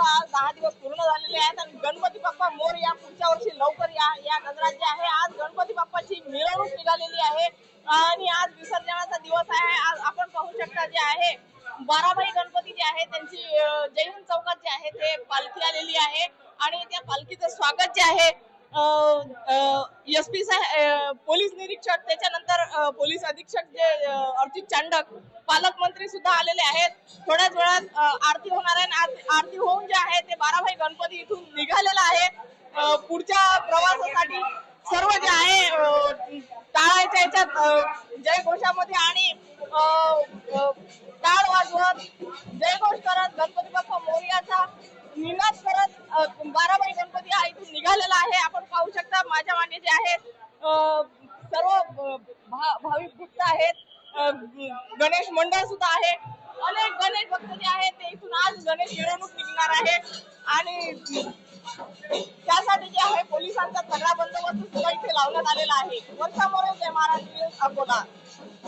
आज दहा दिवस पूर्ण झालेले आहेत आणि गणपती बाप्पा मोर या पुढच्या वर्षी लवकर या या गजरात जे आहे आज गणपती बाप्पाची मिरवणूक निघालेली आहे. आणि आज विसर्जनाचा दिवस आहे. आज आपण पाहू शकता जे आहे बाराभाई गणपती जे आहे त्यांची अं, चौकात जे आहे ते पालखी आलेली आहे. आणि त्या पालखीचं स्वागत जे आहे एस पी साहेब पोलीस निरीक्षक त्याच्यानंतर पोलीस अधीक्षक जे अर्जित चांडक पालकमंत्री सुद्धा आलेले आहेत. थोड्याच वेळात आरती होणार आहे आरती- होऊन जे आहे ते बाराभाई गणपती इथून निघालेला आहे. पुढच्या प्रवासासाठी सर्व जे आहे टाळायच्या याच्यात जय घोषामध्ये आणि टाळ वाजवत जय करत गणपती बाप्पा मोर्याचा निनाद करत अं, बाराबाई गणपती हा इथून निघालेला आहे आपण पाहू शकता माझ्या मागे जे आहे सर्व भा- भाविक भक्त आहेत. गणेश मंडळ सुद्धा आहे. अनेक गणेश भक्त जे आहेत ते इथून आज गणेश मिरवणूक निघणार आहे. आणि त्यासाठी जे आहे पोलिसांचा सगळा बंदोबस्त सुद्धा इथे लावण्यात आलेला आहे. वर्षा मोरे जय महाराज अकोला.